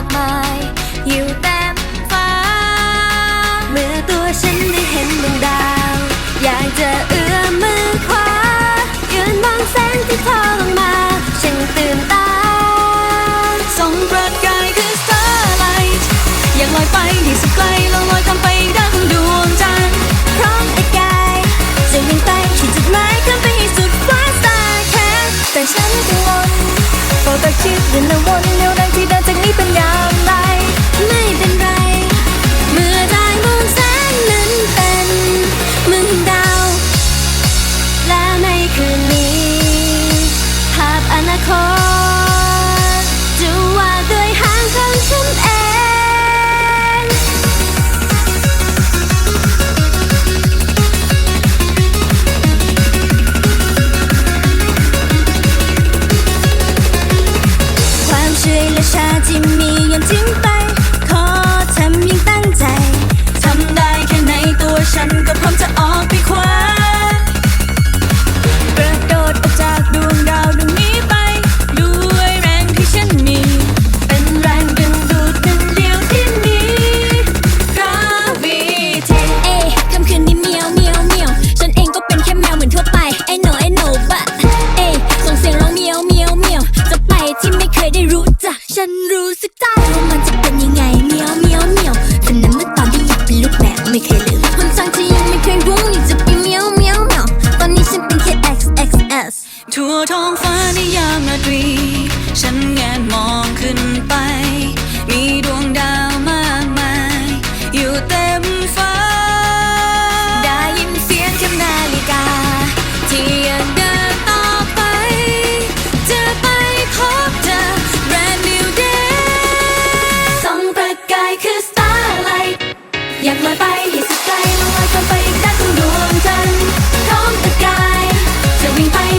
ากมาย อยู่เต็มฟ้า เมื่อตัวฉันได้เห็นดวงดาว อยากจะเอื้อมมือคว้ายืนมองแสงที่ทอลงมาฉันตื่นตาส่องประกายคือสตาร์ไลท์อยากลอยไปที่สุดไกลลองลอยข้ามไปดังดวงจันทร์พร้อมแต่กายจะวิ่งไปที่จุดหมายข้ามไปให้สุดฟ้าสตาร์แค่แต่ฉันกังวลโปรดคิดเรื่ดินวนเร็วแรงที่เดิน call. องฟ้าในยามราตรี ฉันแงนมองขึ้นไป มีดวงดาวมากมาย อยู่เต็มฟ้า ได้ยินเสียงคำนาฬิกา ที่ยังเดินต่อไป จะไปพบเธอ brand new day ส่องประกายคือ starlight อยากลอยไปให้สุดใจลอยไปอีกด้านของดวงจันทร์ท้องตะกายจะวิ่งไป